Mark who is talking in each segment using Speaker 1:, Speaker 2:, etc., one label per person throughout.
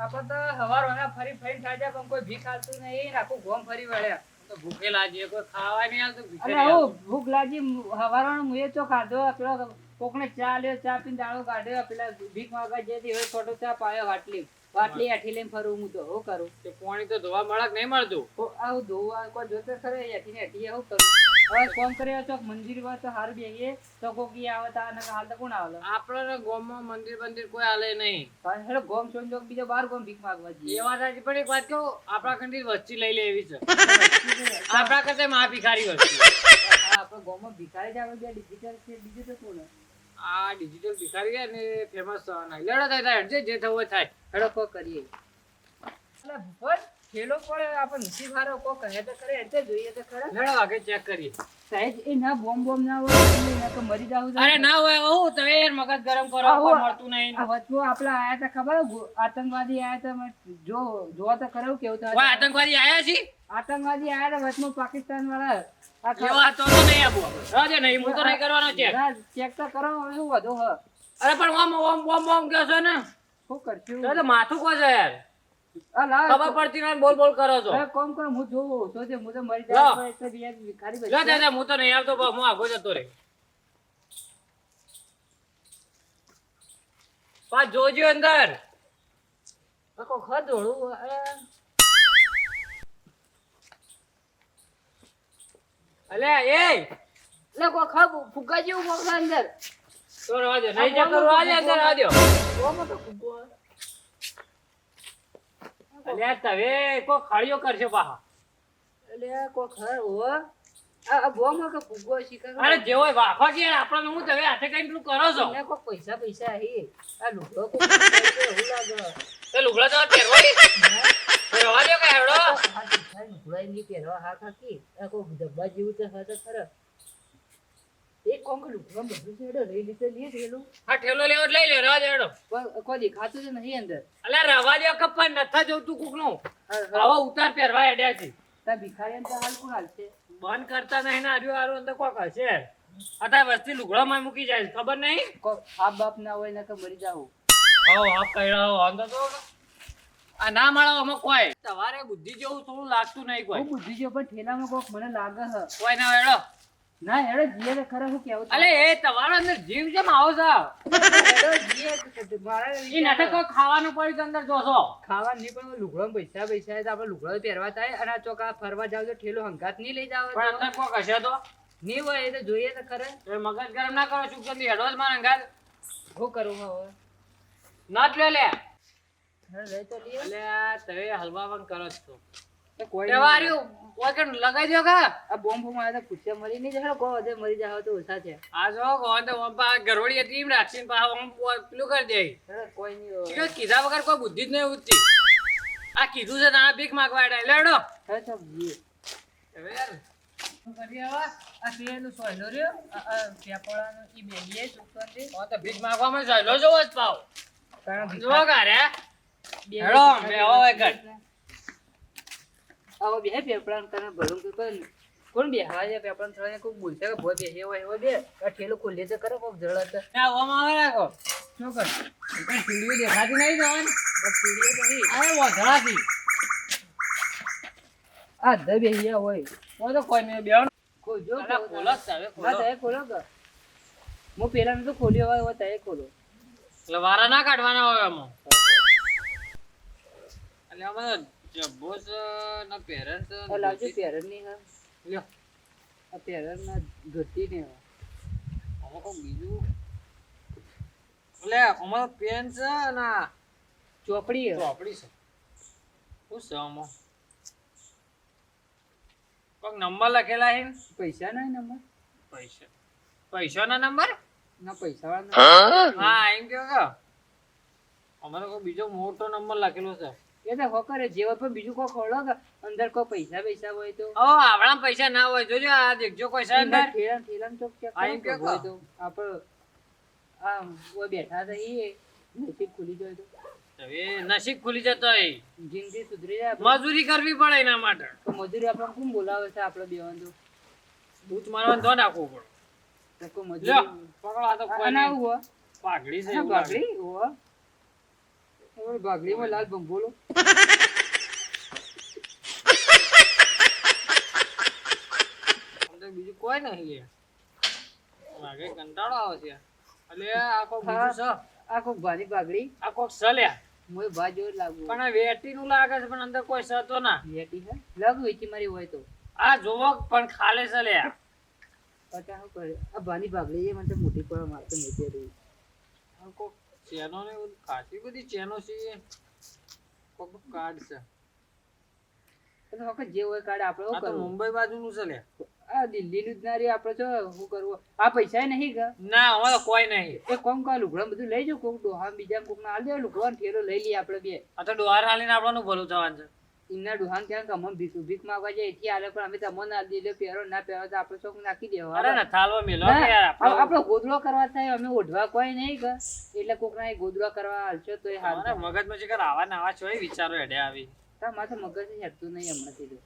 Speaker 1: આપણે તો હવાર વાળા ફરી ફરીને ખાધા પણ કોઈ ભીખ આલતું નહીં. આખું ગોમ ફરી વળ્યા.
Speaker 2: તો ભૂખે લાગીએ કોઈ ખાવા નહીં આવતું
Speaker 1: અરે હું ભૂખ લાગી હવારનો મુએ તો ખાધો પેલો કોકને ચા લ્યો ચા પીને દાળો કાઢ્યો પેલા ભીખ માંગવા જતી હવે છોટો ચા પાયો વાટલી વાટલી આઠી લઈને ફરું હું તો હું કરું?
Speaker 2: તે પાણી તો ધોવા મળક નહીં મળતું.
Speaker 1: આવું ધોવા કોઈ જોતે ખરે યાથી ને આઠી હું કરું. કોમ કર્યો તો મંદિરમાં તો હાર બેહીએ. તો કોકી આવે તો આને હાલ તો કોણ આવે?
Speaker 2: આપડે ગામમાં મંદિર મંદિર કોઈ હાલે નહીં.
Speaker 1: પણ હેડો ગોમ જો બીજો બાર ગોમ ભીખ માંગવા
Speaker 2: એ વાત સાચી પણ એક વાત કહું આપણા લઈ લે એવી છે. આપણા કરતા મહા ભિખારી વસ્તી.
Speaker 1: આપણે ગોમમાં ભિખારી જ આવે બે ડિજિટલ છે બીજું તો કોણ
Speaker 2: આ ડિજિટલ ભિખારી છે ને ફેમસ થવાના. લેડો થાય જે જે થવું થાય.
Speaker 1: હેડો કો કરીએ. એટલે ભૂપત ખેલો પડે આપણે નસીબ હારો કો કહે તો કરે એટલે જોઈએ તો ખરા.
Speaker 2: લેડો વાગે ચેક કરીએ.
Speaker 1: સાહેબ એ ના બોમ્બ બોમ્બ ના હોય એટલે તો મરી જાવ
Speaker 2: અરે ના હોય ઓ તો એ મગજ ગરમ કરો કોઈ મળતું નહીં.
Speaker 1: આ વચમાં આપલા આયા તા ખબર આતંકવાદી આયા તા જો જોવા તો ખરું કેવું
Speaker 2: થાય
Speaker 1: થાય
Speaker 2: આતંકવાદી આયા છે?
Speaker 1: આતંકવાદી આયા તા વચ્ચે પાકિસ્તાન વાળા
Speaker 2: એવા તો તો નહીં આપવું રાજે નહીં હું તો નહીં કરવાનો ચેક
Speaker 1: ચેક તો કરો હવે શું વધુ હ?
Speaker 2: અરે પણ ઓમ ઓમ ઓમ ઓમ કહો છો ને?
Speaker 1: શું કરશું?
Speaker 2: તો તો માથું કહો છો યાર. ખબર પડતી નહીં બોલ બોલ કરો છો.
Speaker 1: કોમ કરો હું જોઉં. તો જે હું તો મરી જાય એટલે બે ભિખારી
Speaker 2: લે દાદા હું તો નહીં આવતો હું આગો જતો રે પાછ જોજો અંદર.
Speaker 1: આ કોક હ દોડું અરે
Speaker 2: અલ્યા એ!
Speaker 1: લે કોક હ ફુગ્ગા જેવું કોક અંદર.
Speaker 2: તો રવા દે નહીં જતો રવા દે અંદર રવા દો
Speaker 1: હ.
Speaker 2: અલ્યા તમે કોઈ ખળિયો કરશે પાહા.
Speaker 1: એટલે કોક હ ઓ આ બો બહુ કે છે
Speaker 2: અરે જેવો વાફા કે આપણને હું તવે હાથે કઈ પેલું કરો છો?
Speaker 1: ને કોક પૈસા પૈસા હી. આ લુગડો લાગે.
Speaker 2: એ લુગડા તો પહેરવા દે રવા હેડો
Speaker 1: આ નહીં પહેરવા હા કાકી કો ડબ્બા જેવું તો હતા ખરા. એક કોંક લુગડા બધું છે હેડો લઈ લીધે લઈએ પેલું
Speaker 2: હા ઠેલો લેવો લઈ લે રવા દે હેડો
Speaker 1: કોઈ કોઈ દેખાતું જ નહીં અંદર.
Speaker 2: અલ્યા રવા દે કપ્પા નથા જોતું કુકનું આવા ઉતાર પહેરવા હેડ્યા છે.
Speaker 1: તા ભિખારી તો હાલ કોણ હાલ છે?
Speaker 2: બંધ કરતા નહીં ને આર્યું આરું અંદર કોક હશે. અત્યારે વસ્તી લુગડામાં મૂકી જાય ખબર નહીં?
Speaker 1: હાફ બાપ ના હોય ને કે મરી જાવ
Speaker 2: કઈડા હો અંદર તો આ ના મળે આમાં કોઈ. તમારે બુદ્ધિ જેવું થોડું લાગતું નહીં કોઈ.
Speaker 1: બુદ્ધિ જેવું પણ ઠેલામાં કોક મને લાગે હ.
Speaker 2: કોઈ ના વેડો
Speaker 1: ના હેડો જીએ તો ખરા હું કેવું
Speaker 2: અલે એ તમારો અંદર જીવ જેમ આવો છો?
Speaker 1: હેડો જીએ
Speaker 2: એ નાટક ખાવાનું પડ્યું તો અંદર જોશો.
Speaker 1: ખાવા નહીં પણ લુગડો પૈસા પૈસા હોય તો આપણે લુગડો પહેરવા થાય અને આ ચોકા ફરવા જાવ તો ઠેલો હંગાત નહીં લઈ જાવ
Speaker 2: પણ અંદર કોક હશે તો?
Speaker 1: નહીં હોય એ તો જોઈએ તો ખરે.
Speaker 2: એ મગજ ગરમ ના કરો ચૂપ કરી હેડો જ હંગાત. હું
Speaker 1: શું કરું હવે?
Speaker 2: ના જ લે. લે
Speaker 1: તો
Speaker 2: અલે તમે હલવા પણ કરો છો.
Speaker 1: કોઈ
Speaker 2: આર્યું લગાઈ દો કા?
Speaker 1: આ બોમ્બ બોમ્બ આયા તો પૂછ્યા મરી નહીં જાય કો વધે મરી જાવ તો ઓછા છે.
Speaker 2: આ જો કો તો ઓમ પા ગરોડી હતી એમ રાખીને પા ઓમ પેલું કરી દે.
Speaker 1: કોઈ નહીં હોય.
Speaker 2: કીધા વગર કોઈ બુદ્ધિ જ નહીં ઉઠતી આ કીધું છે તારા ભીખ માંગવા એટલે લેડો
Speaker 1: હે તો
Speaker 2: હવે યાર
Speaker 1: શું કરીએ આ પેલું સોયલો રહ્યો? પેપોળાનો ઈ
Speaker 2: તો ભીખ માંગવામાં જઈલો જોવો જ પાવ.
Speaker 1: કારણ
Speaker 2: જો કારે
Speaker 1: બે
Speaker 2: હેડો, બે આવો.
Speaker 1: આવો બે પેપળાને તને. ભરું પણ કોણ બેહવા છે પેપળાને થોડા કોક બોલશે કે ભો બેહે હોય એવો બે. આ ઠેલો ખોલીએ તો કરો કોક જળત
Speaker 2: ના ઓમ આવે રાખો.
Speaker 1: શું કર?
Speaker 2: કઈ સીડીઓ દેખાતી નહીં જવાન
Speaker 1: સીડીઓ તો નહીં.
Speaker 2: આ વધરાથી
Speaker 1: આ ધ બેહિયા હોય.
Speaker 2: હું તો કોઈ નહીં બે
Speaker 1: ખોલજો
Speaker 2: જો ખોલો જ તારે, ખોલો.
Speaker 1: હા ખોલો હું પેલા તો ખોલ્યો હોય હવે તમે ખોલો.
Speaker 2: એટલે વારા ના કાઢવાના હોય એમાં એટલે આમાં તો જબ્બો છે ના પેરેન્ટ
Speaker 1: લાવજો પેરનની હા
Speaker 2: લ્યો.
Speaker 1: આ પેરન ના ધોતી ને
Speaker 2: આમાં કોઈ બીજું? એટલે અમારો પેન છે ના
Speaker 1: ચોપડી.
Speaker 2: ચોપડી છે. શું છે આમાં? કોઈક નંબર લખેલા હે ને?
Speaker 1: પૈસા ના નંબર?
Speaker 2: પૈસા. પૈસાના નંબર?
Speaker 1: ના પૈસા વાળા
Speaker 2: હા એમ કેવો કે અમારે કોઈ બીજો મોટો નંબર લખેલો છે.
Speaker 1: એ તો હોકરે જેવા પણ બીજું કોઈ ખોલો કે અંદર કોઈ પૈસા પૈસા હોય તો.
Speaker 2: ઓ આપણા પૈસા ના હોય જોજો આ દેખજો કોઈ સર અંદર.
Speaker 1: ઠેલા ઠેલા તો કે
Speaker 2: આ કે
Speaker 1: હોય તો. આપણે આ ઓ બેઠા તો ઈ નસીબ ખુલી જાય તો.
Speaker 2: હવે નસીબ ખુલી જતો હોય.
Speaker 1: જિંદગી સુધરી જાય
Speaker 2: મજૂરી કરવી પડે એના માટે.
Speaker 1: તો મજૂરી આપણે કોણ બોલાવે છે આપણે બેવાન તો
Speaker 2: બૂચ મારવાનું તો નાખવું પડે.
Speaker 1: તો કોઈ મજૂરી
Speaker 2: પકડા તો કોઈ
Speaker 1: ના
Speaker 2: પાઘડી છે
Speaker 1: આના
Speaker 2: એવું
Speaker 1: ભાગડીમાં લાલ ભંગોળો
Speaker 2: બીજું કોઈ નહીં લે. વાગે કંટાળો આવે છે. એટલે આ કોક
Speaker 1: હા.
Speaker 2: બીજું છે?
Speaker 1: આ કોક ભારી ભાગડી.
Speaker 2: આ કોક સલ્યા
Speaker 1: મોય ભાજો લાગુ.
Speaker 2: પણ આ વેટી નું લાગે છે પણ અંદર કોઈ સતો ના.
Speaker 1: વેટી હે લાગુ ઈચી મારી હોય તો.
Speaker 2: આ જોવો પણ ખાલે સલ્યા
Speaker 1: પતા હું કરે. આ ભાની ભાગડી એ મને મોટી પર મારતો નથી. રહી
Speaker 2: આ કોક ચેનો ને ખાસી બધી ચેનો છે કોક કાર્ડ છે.
Speaker 1: તો વખત જે હોય કાર્ડ આપણે
Speaker 2: આ તો મુંબઈ બાજુ નું છે લે.
Speaker 1: આ દિલ્હીનું જ ના રે આપણે તો શું કરવું? આ પૈસા નહીં ગા
Speaker 2: ના હવે કોઈ નહીં.
Speaker 1: એ કોમ કા લુગડા બધું લઈ જાવ કોક ડોહા બીજા કોક ના હાલ દે લુગડા ઠેલો લઈ લઈએ આપણે બે.
Speaker 2: આ તો ડોહાર હાલીને આપણનું ભલું થવાનું છે.
Speaker 1: એમના ડોહાન ક્યાં કે અમને ભીખ ભીખ માંગવા જાય એથી આલે પણ અમે તમને ના દીધો પહેરો ના પહેરો તો આપણે શોખ નાખી દેવા.
Speaker 2: અરે ના થાલવા મેલો આપણો
Speaker 1: ગોદડો કરવા થાય અમે ઓઢવા કોઈ નહીં કે એટલે કોક ના ગોદડો કરવા હાલશો તો એ હાલ
Speaker 2: અમારે મગજમાં છે કે આવા ને આવા ચોય વિચારો હેડે આવી.
Speaker 1: તાર માથે મગજ જ હેડતું નહીં હમણાંથી તો.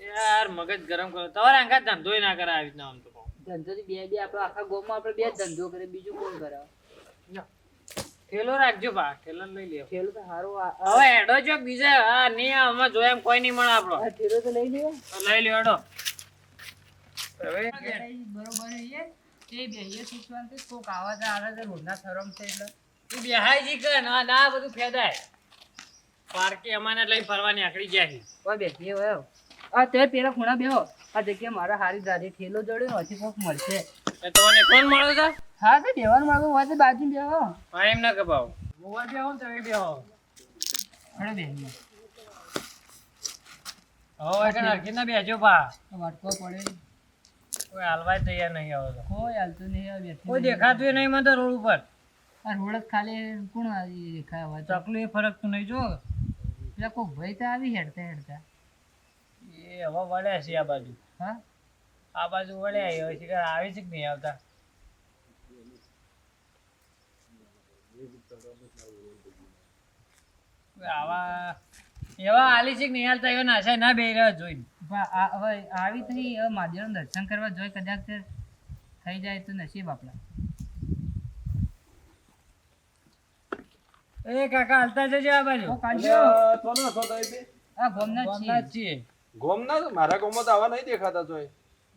Speaker 2: યાર મગજ ગરમ કરો. તમારે અંગા ધંધોય ના કરે આવી રીતના આમ તો
Speaker 1: ધંધો થી બે બે આપણે આખા ગોમાં આપણે બે ધંધો કરે બીજું કોણ કરે
Speaker 2: ઠેલો રાખજો બા ઠેલો લઈ લ્યો.
Speaker 1: ઠેલો તો હારો
Speaker 2: હવે એડો જો બીજે હા નહીં આમાં જો એમ કોઈ નહીં મળે આપણો.
Speaker 1: આ તો લઈ લ્યો.
Speaker 2: તો લઈ લ્યો એડો હવે
Speaker 1: બરોબર છે તે બેહીએ સૂચવાનું તો કોક આવાજ આવે છે રોડના થરમ છે એટલે.
Speaker 2: તું બેહાય જી કે ના ના બધું ફેદાય. પાર્કે અમાને લઈ ફરવાની આકડી જાય છે.
Speaker 1: કોઈ બેસીએ હોય આ તે પેલા ખૂણા બેહો. આ જગ્યા મારા હારી દારી ઠેલો જોડ્યો હજી કોક મળશે.
Speaker 2: એ તોને કોણ મળે છે?
Speaker 1: હા તો બેવાનું માગો હોય તો બાજુ બેહો.
Speaker 2: હા એમ ના કપાવ. મોવા બેહો તો તમે બેહો.
Speaker 1: ખડે બેહીએ
Speaker 2: હવે કે નરકી ના બેજો બા.
Speaker 1: વાટકો પડે.
Speaker 2: કોઈ હાલવાય તૈયાર નહીં આવે
Speaker 1: કોઈ હાલતું નહીં આવે
Speaker 2: કોઈ દેખાતું નહીં મને રોડ ઉપર.
Speaker 1: આ રોડ જ ખાલી કોણ આવી દેખાય હોય
Speaker 2: ચકલું એ ફરક તો નહીં જો.
Speaker 1: એટલે કોઈ ભાઈ તો આવી હેડતા હેડતા.
Speaker 2: એ હવા વળ્યા છે આ બાજુ.
Speaker 1: હા?
Speaker 2: આ બાજુ વળ્યા આવ્યો શિકાર આવી છે કે નહીં આવતા? આવા એવા આલી છે કે નહીં હાલતા? એવા નાશા ના બે રહ્યા જોઈને.
Speaker 1: હવે આવી થઈ હવે મહાદેવનું દર્શન કરવા જોઈ કદાચ થઈ જાય તો નસીબ આપણા.
Speaker 2: એ કાકા હાલતા જજો આ બાજુ.
Speaker 1: આ છીએ.
Speaker 3: ગોમના મારા ગોમમાં તો આવા નહીં દેખાતા જોઈ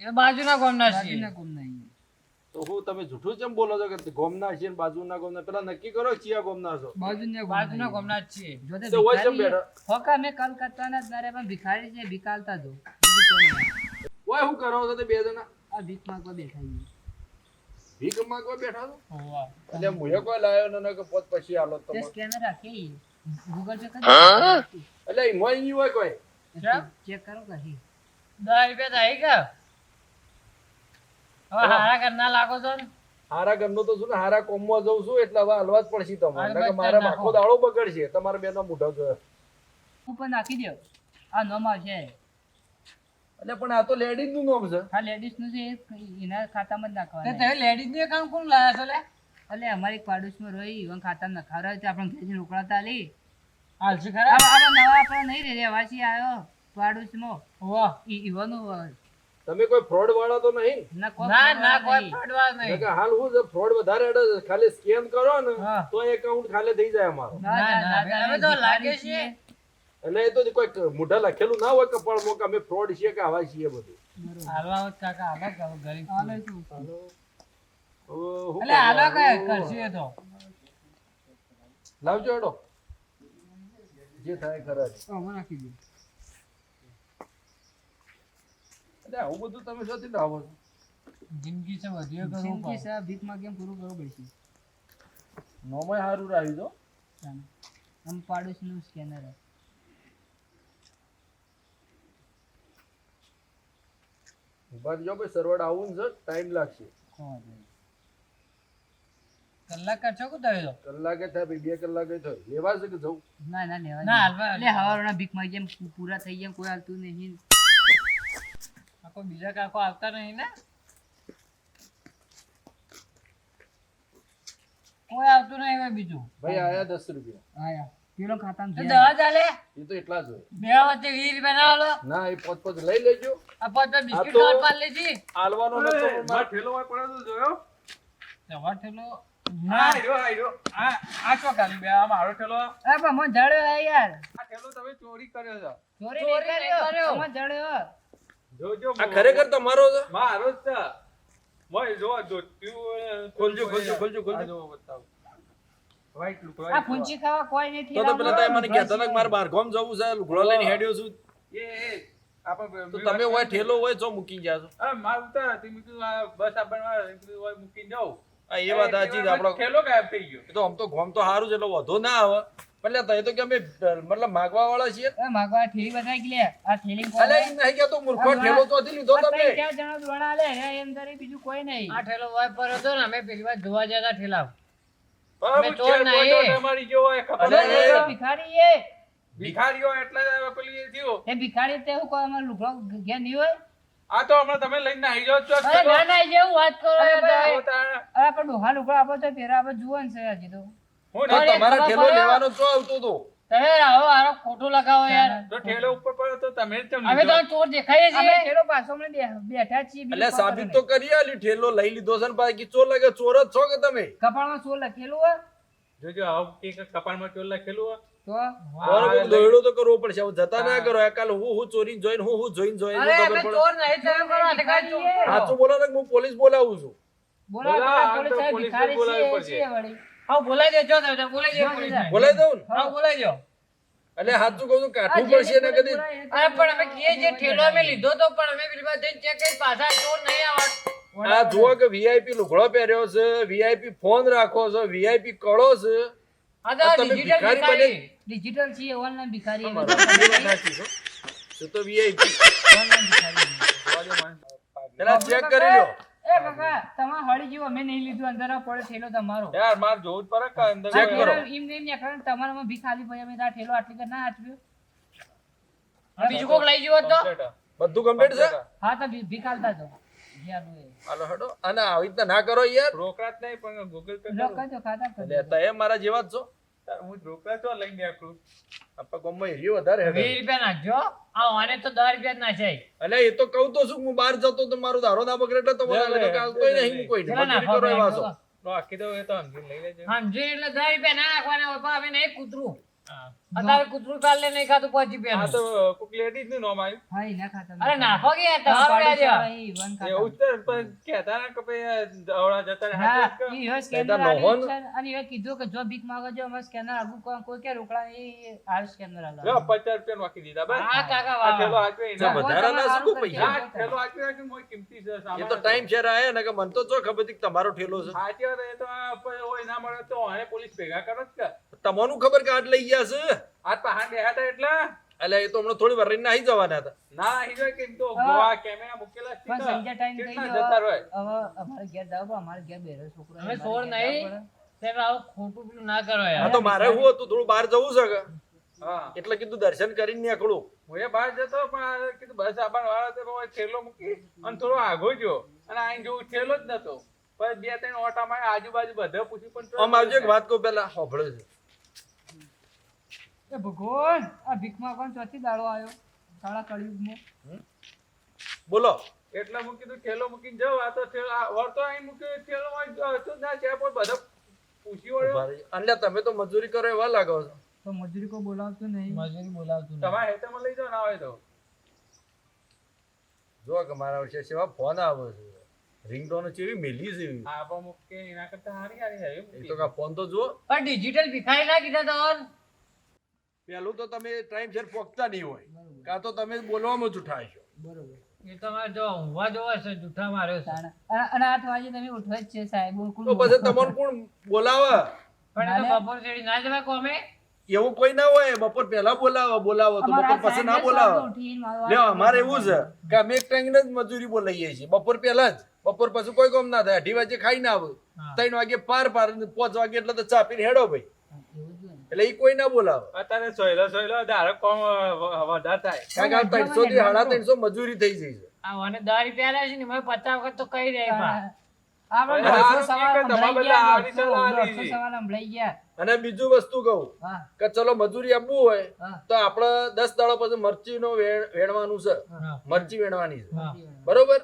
Speaker 2: એ બાજુના ગોમના છે
Speaker 1: બાજુના ગોમના.
Speaker 3: તો હું તમે જૂઠું જેમ બોલો છો કે ગોમના છે ને બાજુના ગોમના? પેલા નક્કી કરો ચિયા ગોમના છો.
Speaker 1: બાજુના
Speaker 2: બાજુના
Speaker 1: ગોમના
Speaker 2: છે જો
Speaker 1: તે
Speaker 3: તો હોય
Speaker 1: છે
Speaker 3: બેઠા?
Speaker 1: હોકા મેં કલકત્તાના દરે પણ ભિખારી છે ભિકાલતા જો.
Speaker 3: ઓય હું કરો છો તે બે જણા?
Speaker 1: આ ભીખ માંગવા બેઠા છે.
Speaker 3: ભીખ માંગવા બેઠા છો?
Speaker 2: હોવા.
Speaker 3: એટલે મુએ કોઈ લાયો ન કે પોત પછી આલો
Speaker 1: તો સ્કેનર રાખી ગૂગલ પે કરી
Speaker 3: એટલે મોય ઈ હોય કોઈ?
Speaker 1: ચેક કરો કહી
Speaker 2: દસ રૂપિયા થાય કે હવે હારા કરના લાગો છો ને?
Speaker 3: હારા ઘરનું તો શું ને હારા કોમમાં જઉં છું એટલે હવે હલવા જ પડશે તમારે. મારા. આખો દાડો બગડશે. તમારે બેનો મોઢો જોયો
Speaker 1: હું પણ નાખી દઉં આ નોમાં છે
Speaker 3: એટલે પણ આ તો લેડીઝનું નોમ છે.
Speaker 1: આ લેડીઝનું છે એના ખાતામાં જ નાખવાનું.
Speaker 2: તમે લેડીઝનું એકાઉન્ટ કોણ લાયા છો લે?
Speaker 1: એટલે અમારી પાડોશમાં રહી ઈવન ખાતામાં છે આપણે ઘેર રોકડા તાલી
Speaker 2: હાલશે ખરા?
Speaker 1: આ નવા આપણો નહીં રે રહેવાસી આવ્યો પાડોશમાં.
Speaker 2: વાહ
Speaker 1: ઈ ઈવોનું
Speaker 3: તમે કોઈ ફ્રોડ વાળા તો નહીં?
Speaker 1: ના કોઈ
Speaker 2: ના ના કોઈ ફ્રોડ
Speaker 3: એટલે
Speaker 2: નહીં.
Speaker 3: કે હાલ હું ફ્રોડ વધારે અડે ખાલી સ્કેન કરો ને તો એકાઉન્ટ ખાલી થઈ જાય અમારો.
Speaker 1: ના ના ના,
Speaker 2: તો લાગે
Speaker 1: છે.
Speaker 3: એટલે એ તો કોઈ મોઢા લખેલું ના હોય કપાળમાં કે અમે ફ્રોડ છીએ કે આવા છીએ બધું.
Speaker 2: હાલવા કાકા આવા કે હવે ગરીબ
Speaker 1: હાલો તું.
Speaker 3: હવે
Speaker 2: એટલે હાલો કે કરશે તો.
Speaker 3: લાવજો હેડો. જે થાય ખરા છે.
Speaker 1: આમાં નાખી દે
Speaker 3: એટલે આવું બધું તમે શોથી લાવો છો.
Speaker 2: જિંદગી છે વધીએ કરો
Speaker 1: જિંદગી. છે ભીખ કેમ પૂરું કરવું પડશે?
Speaker 3: નોમય સારું રાખ્યું
Speaker 1: દો આમ પાડોશનું સ્કેનર
Speaker 3: ઊભા રહેજો ભાઈ સરવડ આવું છે ટાઈમ લાગશે.
Speaker 2: કલાક છો કે થયો
Speaker 3: કલાકે થાય બે કલાકે થાય. લેવા છે કે જવું?
Speaker 1: ના ના લેવા
Speaker 2: ના, હાલવા-
Speaker 1: એટલે હવારોના ભીખમાં જેમ પૂરા થઈ ગયા કોઈ આવતું નહીં.
Speaker 2: આખો બીજા કાકો આવતા નહીં ને? કોઈ આવતું નહીં હવે બીજું.
Speaker 3: ભાઈ આયા દસ રૂપિયા.
Speaker 1: આયા. પેલો ખાતામાં
Speaker 2: તો દવા ચાલે?
Speaker 3: એ તો એટલા જ હોય.
Speaker 2: બે વચ્ચે વીસ રૂપિયા ના આલો.
Speaker 3: ના એ પોત પોત લઈ લેજો.
Speaker 2: આ પોતે બિસ્કિટ ખાવા પાડ લેજી
Speaker 3: આલવાનો નતો પણ ઠેલો હોય પડ્યો તો જોયો.
Speaker 2: જવા ઠેલો.
Speaker 4: આ રહ્યો, આ આ આ શું ગાલી બે આ મારો ઠેલો.
Speaker 1: અરે પણ મને જડ્યો હે યાર.
Speaker 4: આ ઠેલો તમે ચોરી કર્યો છે.
Speaker 1: ચોરી
Speaker 2: ચોરી
Speaker 1: નહીં
Speaker 2: નહીં
Speaker 1: કર્યો
Speaker 2: કર્યો.
Speaker 1: મને જડ્યો.
Speaker 4: જોજો
Speaker 3: આ ખરેખર તમારો છે?
Speaker 4: મારો જ છે. મોય જો ધોતિયું,
Speaker 3: ખોલજો, ખોલજો, ખોલજો, ખોલજો.
Speaker 4: આ જો બતાવો. White લુગડો,
Speaker 1: આ ફૂંચી ખાવા કોઈ નહીં
Speaker 3: તો તો પેલા તમે મને કહેતા હતા કે મારે બહાર ગામ જવું છે લુગડો લઈને હેડ્યો છું.
Speaker 4: એ,
Speaker 3: તો તમે હોય ઠેલો હોય જો મૂકી ગયા છો
Speaker 4: અરે મારું ઉતાર હતી. બસ આપણને બનવા મેં કીધું હવે મૂકીને જાઉં.
Speaker 3: આ એ વાત સાચી છે આપણો
Speaker 4: ઠેલો ગાયબ થઈ ગયો.
Speaker 3: એ તો આમ તો ગામ તો સારું છે એટલે વધો ના આવે. એટલે તઈ તો કે અમે મતલબ માગવા વાળા છીએ.
Speaker 1: એ માગવા ઠેલી બતાવી કે લે આ ઠેલી કોણ
Speaker 3: અલે એમ નહીં કે તો મૂર્ખો ઠેલો તો હતી લીધો તમે
Speaker 1: ત્રણ જણો દોડા લે એમ તારે બીજું કોઈ નહીં.
Speaker 2: આ ઠેલો વાય પર હતો ને અમે પેલી વાર જોવા જતા ઠેલા. અમે ચોર નહીં.
Speaker 4: કોઈ તો તમારી જો હોય, ખબર
Speaker 3: અરે,
Speaker 4: નહીં.
Speaker 1: ભિખારી એ
Speaker 4: ભિખારીઓ એટલે પેલી થયો.
Speaker 1: એ ભિખારી તે હું કોઈ અમાર લુગડો ઘેર નહીં હોય.
Speaker 4: આ તો હમણાં તમે લઈને આવી જાવ છો,
Speaker 2: અરે ના ના જેવું વાત કરો
Speaker 1: અરે પણ ડોહા લુગડા આપો તો પહેરા આપણે જુવાન છે હજી તો.
Speaker 4: હું
Speaker 2: ને
Speaker 3: તમારે ઠેલો લેવાનો છો આવતો તો
Speaker 2: તમે આવો આરો ખોટો લગાવો યાર.
Speaker 4: તો ઠેલો ઉપર પડ્યો તો તમે જ
Speaker 2: અમે તો ચોર દેખાઈએ
Speaker 1: અમે ઠેલો પાછો અમને બેઠા છીએ
Speaker 3: એટલે સાબિત તો કરી આલી ઠેલો લઈ લીધો છે ને બાકી ચોર લાગે ચોર જ છો કે તમે?
Speaker 1: કપાળમાં ચોર લખેલું હોય?
Speaker 4: જોજો આવું કે કપાળમાં ચોર લખેલું હોય.
Speaker 1: તો?
Speaker 3: મારો કોઈક દોયડો તો કરવો પડશે. હવે જતા ના કરો. કાલ હું હું ચોરી જોઈને હું હું જોઈને જોઈને
Speaker 2: અરે અમે ચોર નહીં તમે કરો આ ઠેકાણે ચોર
Speaker 3: સાચું બોલો. ને હું પોલીસ બોલાવું છું.
Speaker 1: બોલા
Speaker 4: બોલા,
Speaker 1: પોલીસ સાહેબ ભિખારી
Speaker 4: બોલાવવી
Speaker 1: છીએ,
Speaker 4: પડશે.
Speaker 1: છીએ વળી.
Speaker 2: હા બોલાઈ દેજો તમે તમે બોલાઈ દેજો
Speaker 3: બોલાઈ દઉં
Speaker 2: હા બોલાઈ દો.
Speaker 3: એટલે સાચું કહું છું કાઠું પડશે ને કદી?
Speaker 1: બોલાય એ તો
Speaker 2: અરે પણ અમે કહીએ જે ઠેલો અમે લીધો તો પણ અમે પેલી વાર જઈને ચેક કરી પાછા ચોર નહીં આવત
Speaker 3: આ જુઓ કે વીઆઈપી લુગડો પહેર્યો છે વીઆઈપી ફોન રાખો છો વીઆઈપી કળો છે.
Speaker 2: ડિજિટલ
Speaker 3: ભિખારી
Speaker 2: ભિખારી.
Speaker 1: ડિજિટલ છીએ ઓનલાઈન ભિખારી.
Speaker 3: એ વાત સાચી છે. એ તો વીઆઈપી
Speaker 1: ઓનલાઈન ભિખારી.
Speaker 3: પેલા ચેક કરી લો
Speaker 1: એ કાકા તમારે હળી જેવું અમે નહીં લીધું અંદર આ પડે ઠેલો તમારો.
Speaker 4: યાર મારે જોવું જ પડે કે અંદર
Speaker 3: ચેક કરો.
Speaker 1: એમ ને ને કારણ તમારામાં ભી ખાલી ભાઈ અમે આ ઠેલો આટલી કર ના આટવ્યું
Speaker 2: બીજું કોક લઈ ગયો તો.
Speaker 3: બધું કમ્પ્લીટ છે?
Speaker 1: હા તો ભી ભી ખાલતા જો
Speaker 3: હાલો હેડો અને આવી રીતે ના કરો યાર.
Speaker 4: રોકડા જ નહીં પણ ગૂગલ પે
Speaker 1: લો ખાતા
Speaker 3: લેતા એ મારા જેવા જ છો.
Speaker 4: તાર હું તો લઈને
Speaker 3: ગામમાં વધારે
Speaker 2: રૂપિયા નાખજો આ તો દસ રૂપિયા જ નાખાય
Speaker 3: અલે એ તો કહું તો શું હું બહાર જતો તો મારો ધારો ના બગડે એટલે તમારે તો કાલ કોઈ નહીં કોઈ નહીં. કરો એવા
Speaker 4: તો આખી દઉં એ તો સમજીને લઈ લેજો.
Speaker 2: સમજી એટલે દસ રૂપિયા ના નાખવાના હોય પણ નહીં કૂતરું. અત્યારે કૂતરું કાલે નહીં ખાતું
Speaker 4: આ તો કોક ladies નું નામ આવ્યું.
Speaker 1: હા, ના ખાતા
Speaker 2: અરે નાખો કે
Speaker 1: હા,
Speaker 2: તમારું.
Speaker 4: એવું જ પણ કહેતા ના કે ભઈ દવડા જતા
Speaker 1: હા, ઈ હવે scanner
Speaker 3: પેદા
Speaker 1: આલ્યું
Speaker 3: નહોન.
Speaker 1: છે અને એ કીધું કે જો ભીખ માંગો. કોઈ- કે રોકડા
Speaker 4: કહો.
Speaker 1: આલો.
Speaker 4: જો પચાસ રૂપિયા નાખી દીધા બસ.
Speaker 2: હા, કાકા, વાહ,
Speaker 4: થેલો
Speaker 2: વાહ.
Speaker 4: હાચવે
Speaker 3: જો વધારા ના શું પૈસા?
Speaker 4: હા, થેલો હાચવે રાખે, મોય કિંમતી છે
Speaker 3: એ તો ટાઈમ શેર આયા ને કે મને તો જો ખબર તમારો ઠેલો છે
Speaker 4: તો એ તો હોય ના મળે તો આને પોલીસ ભેગા કરો જ કે.
Speaker 3: તમને ખબર કે આજ લઈ ગયા છે?
Speaker 4: આ પહાડ બેઠા હતા એટલે.
Speaker 3: એટલે એ તો હમણાં થોડી વાર રહીને આવી જવાના હતા.
Speaker 4: ના આવી જાય કે તો ગોવા કેમેરા મુકેલા છે
Speaker 1: પણ સંજય ટાઈમ થઈ ગયો.
Speaker 4: જતા રહે.
Speaker 1: હવે અમારે ઘેર જાવ અમારે ઘેર બેરો છોકરો
Speaker 2: અમે
Speaker 1: છોડ
Speaker 2: નહીં.
Speaker 1: જાવું
Speaker 2: તમે આવું ખોટું પેલું ના કરો
Speaker 3: હા તો મારે હું હતું થોડું બહાર જવું છે કે?
Speaker 4: હા.
Speaker 3: એટલે કીધું દર્શન કરીને નીકળું.
Speaker 4: હું એ બહાર જતો પણ કીધું બસ આપણ વાળા તો થેલો મૂકી અને થોડો આગો ગયો. અને આઈને જો થેલો જ નતો. પણ બે ત્રણ ઓટા માર્યા, આજુબાજુ બધે પૂછ્યું પણ
Speaker 3: આમ આવજો એક વાત કહું પેલા હોભળો છે.
Speaker 1: એ ભગવાન આ ભીખમાં માંગવાનો ચોથી દાડો આવ્યો સાડા કળિયુગમાં
Speaker 3: બોલો.
Speaker 4: એટલે મૂકી કીધું થેલો મૂકીને જાઉં આ તો થેલો આ વળતો આઈને મૂક્યો તો હતું જ ના છે પણ બધા પૂછી વળ્યો.
Speaker 3: એટલે તમે તો મજૂરી કરો એવા લાગો છો.
Speaker 1: તો મજૂરી કોઈ બોલાવતો નહીં.
Speaker 2: મજૂરી બોલાવતો નહીં.
Speaker 4: તમારે લઈ જાઓ ના હોય તો.
Speaker 3: જો કે મારા વિશે સેવા ફોન આવે છે. રિંગટોન ચેવી મેલી છે.
Speaker 4: આ પણ મૂકે એના કરતા હારી હારી છે
Speaker 3: એ તો કા ફોન તો જુઓ.
Speaker 2: પણ ડિજિટલ ભિખારી ના કીધા તો
Speaker 3: પેલું તો તમે ટાઈમ શેર પોકતા નહીં હોય. કાં તો તમે બોલવામાં જૂઠા છો
Speaker 1: બરોબર.
Speaker 2: એ તમારે જો ઊંઘવા જોવો છે જૂઠા માર્યો છે.
Speaker 1: અને અને આઠ વાગે તમે ઉઠો જ છે સાહેબ. બિલકુલ
Speaker 3: તો પછી તમને કોણ બોલાવે?
Speaker 2: પણ બપોર ચડી ના જવાય કોમે?
Speaker 3: એવું કોઈ ના હોય બપોર પહેલા બોલાવો બોલાવો તો બપોર પછી ના બોલાવો. લ્યો અમારે એવું છે કે અમે એક ટાઈમ જ મજૂરી બોલાઈએ છીએ. બપોર પહેલા જ. બપોર પછી કોઈ કામ ના થાય. અઢી વાગે ખાઈ ના આવે ત્રણ વાગે પાર પાર પાંચ વાગે એટલે તો ચા પીને હેડો ભાઈ. એટલે એ કોઈ ના બોલાવે.
Speaker 4: અત્યારે સોયલો સોયલો ધારો કોમ વધારે થાય.
Speaker 3: કારણ કે આ ત્રણસો થી સાડા ત્રણસો મજૂરી થઈ જઈ છે.
Speaker 2: આ મને દસ રૂપિયા છે ને મેં પચાસ વખત તો કહી રહી.
Speaker 3: અને બીજું વસ્તુ કહું કે ચલો મજૂરી આપવું હોય તો આપડે દસ દાડો પછી મરચી નો વેણવાનું છે. મરચી વેણવાની છે. બરોબર?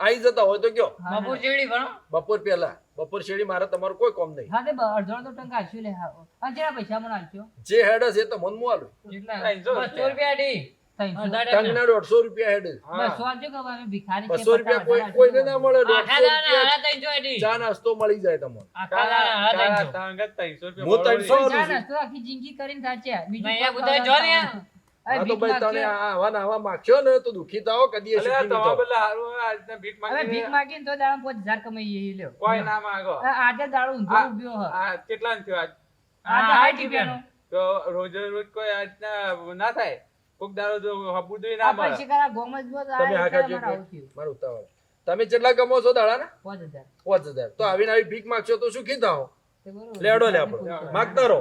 Speaker 3: આઈ જતા હોય તો કયો?
Speaker 2: બપોર ચેડી ભણો.
Speaker 3: બપોર પહેલા. બપોર શેડી મારે તમારું કોઈ કોમ નહીં.
Speaker 1: હા તે અડધો તો ટંકા આલશું લે હા. કેટલા પૈસા મને આલશો
Speaker 3: જે હેડ હશે તો મન આલું.
Speaker 2: કેટલા
Speaker 4: ત્રણસો
Speaker 2: બસો રૂપિયા. ડી અઢાર ટકા.
Speaker 3: ટંગના દોઢસો રૂપિયા હેડ.
Speaker 1: બસો
Speaker 3: રૂપિયા કોઈ કોઈને ના મળે. ચા નાસ્તો મળી જાય તમને. હું ત્રણસો
Speaker 1: જિંદગી કરીને. બીજું
Speaker 3: તો ભાઈ તને આવા નાવા માગશો ને તો દુખી થાઓ કદી
Speaker 4: અલે આ તમારા હારું આ ભીખ
Speaker 1: હવે ભીખ માગીને તો દાડા લ્યો.
Speaker 4: કોઈ ના માંગો.
Speaker 1: આજે દાડો ઊંધો
Speaker 4: આ-
Speaker 1: હ.
Speaker 4: આ કેટલા થયો આજ?
Speaker 1: આજે
Speaker 2: હા,
Speaker 1: સાઠ
Speaker 2: આઠ
Speaker 1: રૂપિયાનો.
Speaker 4: તો રોજ રોજ કોઈ આ રીતના ના થાય? કોક દાડો જો હબુદુય ના
Speaker 1: તો આ
Speaker 3: તમે
Speaker 1: એટલે
Speaker 3: જો મારું ઉતાવળ. તમે કેટલા કમો છો દાડાના?
Speaker 1: પાંચ હજાર.
Speaker 3: પાંચ હજાર. તો આવીને આવી ભીખ માગશો તો શું કીધા હો? લેડો લે આપણો. માગતા રહો.